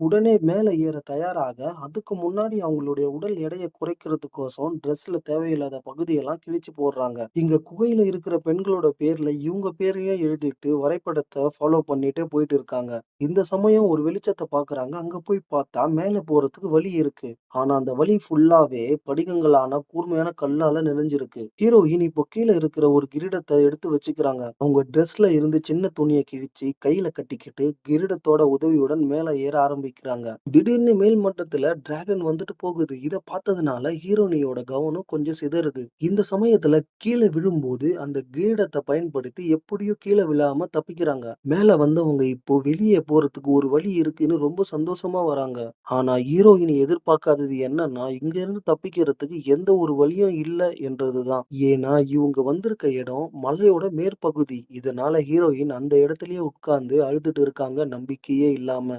உடனே மேலே ஏற தயாராக, அதுக்கு முன்னாடி அவங்களுடைய உடல் எடையை குறைக்கிறதுக்கோசம் ட்ரெஸ்ல தேவையில்லாத பகுதியெல்லாம் கிழிச்சு போடுறாங்க. இங்க குகையில இருக்கிற பெண்களோட பேர்ல இவங்க பேரையும் எழுதிட்டு வரைபடத்தை ஃபாலோ பண்ணிட்டே போயிட்டு இருக்காங்க. இந்த சமயம் ஒரு வெளிச்சத்தை பார்க்குறாங்க. அங்க போய் பார்த்தா மேல போறதுக்கு வழி இருக்கு. ஆனா அந்த வழி ஃபுல்லாவே படிகங்களான கூர்மையான கல்லால நிறைஞ்சிருக்கு. ஹீரோயின் இப்போ கீழே இருக்கிற ஒரு கிரீடத்தை எடுத்து வச்சுக்கிறாங்க. அவங்க ட்ரெஸ்ல இருந்து சின்ன துணியை கிழிச்சு கையில கட்டிக்கிட்டு கிரீடத்தோட உதவியுடன் மேல ஏற வைக்கிறாங்க திடீர்னு மேல் மட்டத்துல டிராகன் வந்துட்டு போகுது. இதை பார்த்ததுனால ஹீரோனியோட கவனம் கொஞ்சம் சிதறுது. இந்த சமயத்துல கீழே விழும்போது அந்த கீடத்தை பயன்படுத்தி எப்படியோ கீழே விழாம தப்பிக்கிறாங்க. மேல வந்தவங்க இப்போ வெளியே போறதுக்கு ஒரு வழி இருக்குன்னு ரொம்ப சந்தோஷமா வராங்க. ஆனா ஹீரோயினி எதிர்பார்க்காதது என்னன்னா, இங்க இருந்து தப்பிக்கிறதுக்கு எந்த ஒரு வழியும் இல்லை என்றதுதான். ஏன்னா இவங்க வந்திருக்க இடம் மலையோட மேற்பகுதி. இதனால ஹீரோயின் அந்த இடத்துலயே உட்கார்ந்து அழுதுட்டு இருக்காங்க நம்பிக்கையே இல்லாம.